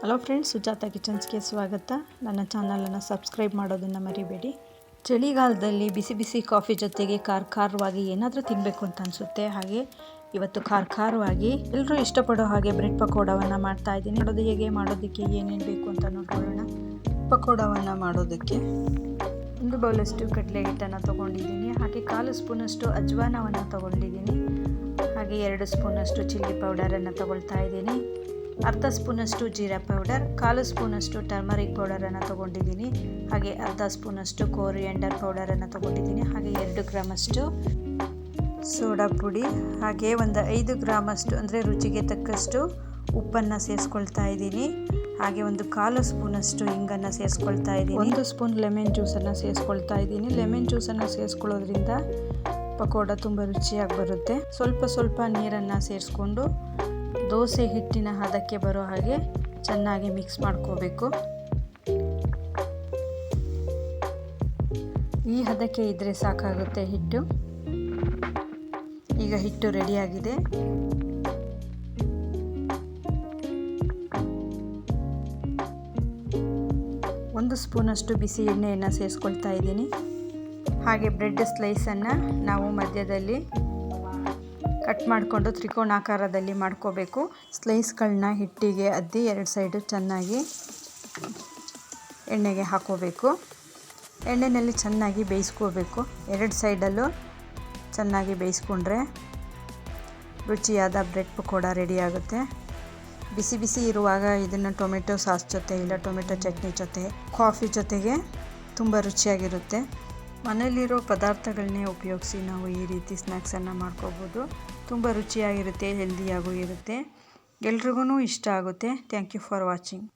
Hello friends Sujata ಕಿಚನ್ಸ್ಗೆ ಸ್ವಾಗತ. ನನ್ನ ಚಾನಲನ್ನು ಸಬ್ಸ್ಕ್ರೈಬ್ ಮಾಡೋದನ್ನು ಮರಿಬೇಡಿ. ಚಳಿಗಾಲದಲ್ಲಿ ಬಿಸಿ ಬಿಸಿ ಕಾಫಿ ಜೊತೆಗೆ ಖಾರ ಖಾರವಾಗಿ ಏನಾದರೂ ತಿನ್ನಬೇಕು ಅಂತ ಅನಿಸುತ್ತೆ. ಹಾಗೆ ಇವತ್ತು ಖಾರ ಖಾರವಾಗಿ ಎಲ್ಲರೂ ಇಷ್ಟಪಡೋ ಹಾಗೆ ಬ್ರೆಡ್ ಪಕೋಡವನ್ನು ಮಾಡ್ತಾ ಇದ್ದೀನಿ. ಮಾಡೋದು ಹೇಗೆ, ಮಾಡೋದಕ್ಕೆ ಏನೇನು ಬೇಕು ಅಂತ ನೋಡ್ಕೊಳ್ಳೋಣ. ಪಕೋಡವನ್ನು ಮಾಡೋದಕ್ಕೆ ಒಂದು ಬೌಲಷ್ಟು ಕಡಲೆ ಹಿಟ್ಟನ್ನು ತೊಗೊಂಡಿದ್ದೀನಿ. ಹಾಗೆ ಕಾಲು ಸ್ಪೂನಷ್ಟು ಅಜ್ವಾನವನ್ನು ತೊಗೊಂಡಿದ್ದೀನಿ. ಹಾಗೆ ಎರಡು ಸ್ಪೂನಷ್ಟು ಚಿಲ್ಲಿ ಪೌಡರನ್ನು ತಗೊಳ್ತಾ ಇದ್ದೀನಿ. ಅರ್ಧ ಸ್ಪೂನಷ್ಟು ಜೀರಾ ಪೌಡರ್, ಕಾಲು ಸ್ಪೂನಷ್ಟು ಟರ್ಮರಿಕ್ ಪೌಡರನ್ನು ತೊಗೊಂಡಿದ್ದೀನಿ. ಹಾಗೆ ಅರ್ಧ ಸ್ಪೂನಷ್ಟು ಕೋರಿಯಂಡರ್ ಪೌಡರನ್ನು ತೊಗೊಂಡಿದ್ದೀನಿ. ಹಾಗೆ ಎರಡು ಗ್ರಾಮಷ್ಟು ಸೋಡಾ ಪುಡಿ, ಹಾಗೆ ಒಂದು ಐದು ಗ್ರಾಮಷ್ಟು ಅಂದರೆ ರುಚಿಗೆ ತಕ್ಕಷ್ಟು ಉಪ್ಪನ್ನು ಸೇರಿಸ್ಕೊಳ್ತಾ ಇದ್ದೀನಿ. ಹಾಗೆ ಒಂದು ಕಾಲು ಸ್ಪೂನಷ್ಟು ಹಿಂಗನ್ನು ಸೇರಿಸ್ಕೊಳ್ತಾ ಇದ್ದೀನಿ. ಒಂದು ಸ್ಪೂನ್ ಲೆಮನ್ ಜ್ಯೂಸನ್ನು ಸೇರಿಸ್ಕೊಳ್ತಾ ಇದ್ದೀನಿ. ಲೆಮನ್ ಜ್ಯೂಸನ್ನು ಸೇರಿಸ್ಕೊಳ್ಳೋದ್ರಿಂದ ಪಕೋಡ ತುಂಬ ರುಚಿಯಾಗಿ ಬರುತ್ತೆ. ಸ್ವಲ್ಪ ಸ್ವಲ್ಪ ನೀರನ್ನು ಸೇರಿಸ್ಕೊಂಡು ದೋಸೆ ಹಿಟ್ಟಿನ ಹದಕ್ಕೆ ಬರೋ ಹಾಗೆ ಚೆನ್ನಾಗಿ ಮಿಕ್ಸ್ ಮಾಡ್ಕೋಬೇಕು. ಈ ಹದಕ್ಕೆ ಇದ್ದರೆ ಸಾಕಾಗುತ್ತೆ ಹಿಟ್ಟು. ಈಗ ಹಿಟ್ಟು ರೆಡಿಯಾಗಿದೆ. ಒಂದು ಸ್ಪೂನಷ್ಟು ಬಿಸಿ ಎಣ್ಣೆಯನ್ನು ಸೇರಿಸ್ಕೊಳ್ತಾ ಇದ್ದೀನಿ. ಹಾಗೆ ಬ್ರೆಡ್ ಸ್ಲೈಸನ್ನು ನಾವು ಮಧ್ಯದಲ್ಲಿ ಕಟ್ ಮಾಡಿಕೊಂಡು ತ್ರಿಕೋಣಾಕಾರದಲ್ಲಿ ಮಾಡ್ಕೋಬೇಕು. ಸ್ಲೈಸ್ಗಳನ್ನ ಹಿಟ್ಟಿಗೆ ಅದ್ದಿ ಎರಡು ಸೈಡು ಚೆನ್ನಾಗಿ ಎಣ್ಣೆಗೆ ಹಾಕೋಬೇಕು. ಎಣ್ಣೆಯಲ್ಲಿ ಚೆನ್ನಾಗಿ ಬೇಯಿಸ್ಕೋಬೇಕು. ಎರಡು ಸೈಡಲ್ಲೂ ಚೆನ್ನಾಗಿ ಬೇಯಿಸ್ಕೊಂಡ್ರೆ ರುಚಿಯಾದ ಬ್ರೆಡ್ ಪಕೋಡ ರೆಡಿಯಾಗುತ್ತೆ ಬಿಸಿ ಬಿಸಿ ಇರುವಾಗ ಇದನ್ನು ಟೊಮೆಟೊ ಸಾಸ್ ಜೊತೆ ಇಲ್ಲ ಟೊಮೆಟೊ ಚಟ್ನಿ ಜೊತೆ, ಕಾಫಿ ಜೊತೆಗೆ ತುಂಬ ರುಚಿಯಾಗಿರುತ್ತೆ. ಮನೆಯಲ್ಲಿರೋ ಪದಾರ್ಥಗಳನ್ನೇ ಉಪಯೋಗಿಸಿ ನಾವು ಈ ರೀತಿ ಸ್ನ್ಯಾಕ್ಸನ್ನು ಮಾಡ್ಕೋಬೋದು. ತುಂಬ ರುಚಿಯಾಗಿರುತ್ತೆ ಹೆಲ್ದಿಯಾಗೂ ಇರುತ್ತೆ. ಎಲ್ರಿಗೂ ಇಷ್ಟ ಆಗುತ್ತೆ. Thank you for watching